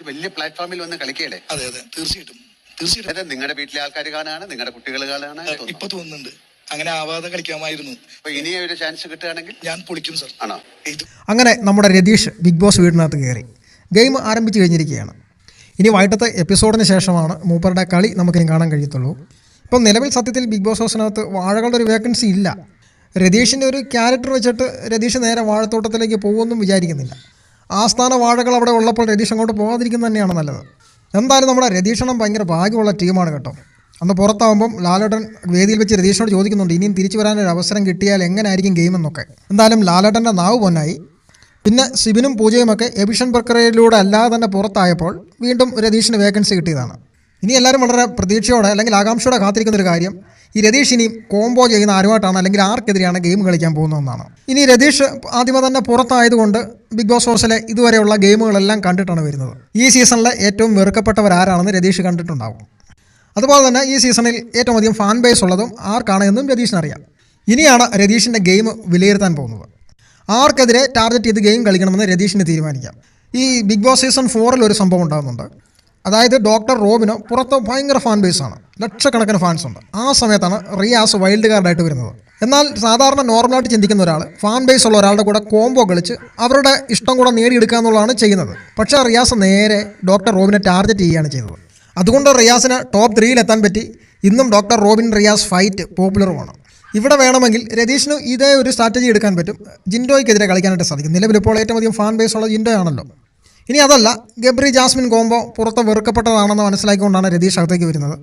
ഒരു വലിയ പ്ലാറ്റ്ഫോമിൽ വന്ന് കളിക്കല്ലേ അതെ അതെ. തീർച്ചയായിട്ടും. തീർച്ചയായിട്ടും. അതായത് നിങ്ങളുടെ വീട്ടിലെ ആൾക്കാർ കാണാനാണ് നിങ്ങളുടെ കുട്ടികൾ കാണാനാണ് ഇപ്പൊ തോന്നുന്നുണ്ട്. അങ്ങനെ ആവാതെ കളിക്കാമായിരുന്നു. അപ്പൊ ഇനി ഒരു ചാൻസ് കിട്ടുകയാണെങ്കിൽ? ഞാൻ പൊളിക്കും സർ. ആണോ? ഇത് അങ്ങനെ നമ്മുടെ രതീഷ് ബിഗ് ബോസ് വീടിനകത്ത് കയറി. ഗെയിം ആരംഭിച്ചു കഴിഞ്ഞിരിക്കുകയാണ്. ഇനി വൈകിട്ടത്തെ എപ്പിസോഡിന് ശേഷമാണ് മൂപ്പറുടെ കളി നമുക്കിനി കാണാൻ കഴിയത്തുള്ളൂ. ഇപ്പം നിലവിൽ സത്യത്തിൽ ബിഗ് ബോസ് ഹൗസിനകത്ത് വാഴകളുടെ ഒരു വേക്കൻസി ഇല്ല. രതീഷിന്റെ ഒരു ക്യാരക്ടർ വെച്ചിട്ട് രതീഷ് നേരെ വാഴത്തോട്ടത്തിലേക്ക് പോകുമെന്നും വിചാരിക്കുന്നില്ല. ആസ്ഥാന വാഴകൾ അവിടെ ഉള്ളപ്പോൾ രതീഷ് അങ്ങോട്ട് പോകാതിരിക്കുന്നത് തന്നെയാണ് നല്ലത്. എന്തായാലും നമ്മുടെ രതീഷണം ഭയങ്കര ഭാഗ്യമുള്ള ടീമാണ് കേട്ടോ. അന്ന് പുറത്താവുമ്പം ലാലേട്ടൻ വേദിയിൽ വെച്ച് രതീഷിനോട് ചോദിക്കുന്നുണ്ട് ഇനിയും തിരിച്ചു വരാനൊരു അവസരം കിട്ടിയാൽ എങ്ങനെയായിരിക്കും ഗെയിം എന്നൊക്കെ? എന്തായാലും ലാലേട്ടന്റെ നാവ് പൊന്നായി. പിന്നെ സിബിനും പൂജയുമൊക്കെ എവിഷൻ പ്രക്രിയയിലൂടെ അല്ലാതെ തന്നെ പുറത്തായപ്പോൾ വീണ്ടും രതീഷിന് വേക്കൻസി കിട്ടിയതാണ്. ഇനി എല്ലാവരും വളരെ പ്രതീക്ഷയോടെ അല്ലെങ്കിൽ ആകാംക്ഷയോടെ കാത്തിരിക്കുന്ന ഒരു കാര്യം. ഈ രതീഷ് ഇനി കോംബോ ചെയ്യുന്ന ആരുമായിട്ടാണ് അല്ലെങ്കിൽ ആർക്കെതിരെയാണ് ഗെയിം കളിക്കാൻ പോകുന്നതെന്നാണ് ഇനി രതീഷ് ആദ്യമേ തന്നെ പുറത്തായതുകൊണ്ട് ബിഗ് ബോസ് ഹൗസിലെ ഇതുവരെയുള്ള ഗെയിമുകളെല്ലാം കണ്ടിട്ടാണ് വരുന്നത്. ഈ സീസണിലെ ഏറ്റവും വെറുക്കപ്പെട്ടവർ ആരാണെന്ന് രതീഷ് കണ്ടിട്ടുണ്ടാവും. അതുപോലെ തന്നെ ഈ സീസണിൽ ഏറ്റവും അധികം ഫാൻ ബേസ് ഉള്ളതും ആർക്കാണ് എന്നും രതീഷിനറിയാം ഇനിയാണ് രതീഷിന്റെ ഗെയിം വിലയിരുത്താൻ പോകുന്നത്. ആർക്കെതിരെ ടാർഗറ്റ് ചെയ്ത് ഗെയിം കളിക്കണമെന്ന് രതീഷിന് തീരുമാനിക്കാം. ഈ ബിഗ് ബോസ് സീസൺ ഫോറിൽ ഒരു സംഭവം ഉണ്ടാകുന്നുണ്ട്. അതായത് ഡോക്ടർ റോബിന് പുറത്ത് ഭയങ്കര ഫാൻ ബേസാണ് ലക്ഷക്കണക്കിന് ഫാൻസ് ഉണ്ട്. ആ സമയത്താണ് റിയാസ് വൈൽഡ് കാർഡായിട്ട് വരുന്നത്. എന്നാൽ സാധാരണ നോർമലായിട്ട് ചിന്തിക്കുന്ന ഒരാൾ ഫാൻ ബേസ് ഉള്ള ഒരാളുടെ കൂടെ കോംബോ കളിച്ച് അവരുടെ ഇഷ്ടം കൂടെ നേടിയെടുക്കുക എന്നുള്ളതാണ് ചെയ്യുന്നത്. പക്ഷേ റിയാസ് നേരെ ഡോക്ടർ റോബിനെ ടാർഗറ്റ് ചെയ്യുകയാണ് ചെയ്തത്. അതുകൊണ്ട് റിയാസിന് ടോപ്പ് ത്രീയിൽ എത്താൻ പറ്റി. ഇന്നും ഡോക്ടർ റോബിൻ റിയാസ് ഫൈറ്റ് പോപ്പുലറുമാണ് ഇവിടെ വേണമെങ്കിൽ രതീഷിന് ഇതേ ഒരു സ്ട്രാറ്റജി എടുക്കാൻ പറ്റും. ജിൻഡോയ്ക്കെതിരെ കളിക്കാനായിട്ട് സാധിക്കും. നിലവിൽ ഇപ്പോൾ ഏറ്റവും അധികം ഫാൻ ബേസ് ഉള്ള ജിൻഡോ ആണല്ലോ ഇനി അതല്ല ഗബ്രി ജാസ്മിൻ കോംബോ പുറത്ത് വെറുക്കപ്പെട്ടതാണെന്ന് മനസ്സിലാക്കിക്കൊണ്ടാണ് രതീഷ് അകത്തേക്ക് വരുന്നത്.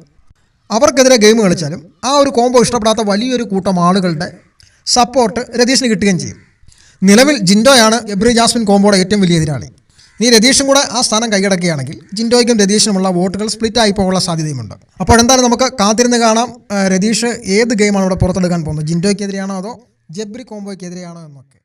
അവർക്കെതിരെ ഗെയിം കളിച്ചാലും ആ ഒരു കോംബോ ഇഷ്ടപ്പെടാത്ത വലിയൊരു കൂട്ടം ആളുകളുടെ സപ്പോർട്ട് രതീഷിന് കിട്ടുകയും ചെയ്യും. നിലവിൽ ജിൻഡോയാണ് ഗബ്രി ജാസ്മിൻ കോംബോയുടെ ഏറ്റവും വലിയ എതിരാളി. ഇനി രതീഷും കൂടെ ആ സ്ഥാനം കൈയടക്കുകയാണെങ്കിൽ ജിൻഡോയ്ക്കും രതീഷിനുമുള്ള വോട്ടുകൾ സ്പ്ലിറ്റ് ആയി പോകാനുള്ള സാധ്യതയുമുണ്ട്. അപ്പോൾ എന്തായാലും നമുക്ക് കാത്തിരുന്ന് കാണാം രതീഷ് ഏത് ഗെയിമാണ് ഇവിടെ പുറത്തെടുക്കാൻ പോകുന്നത്? ജിൻഡോയ്ക്കെതിരെയാണോ അതോ ജബ്രി കോംബോയ്ക്കെതിരെയാണോ എന്നൊക്കെ?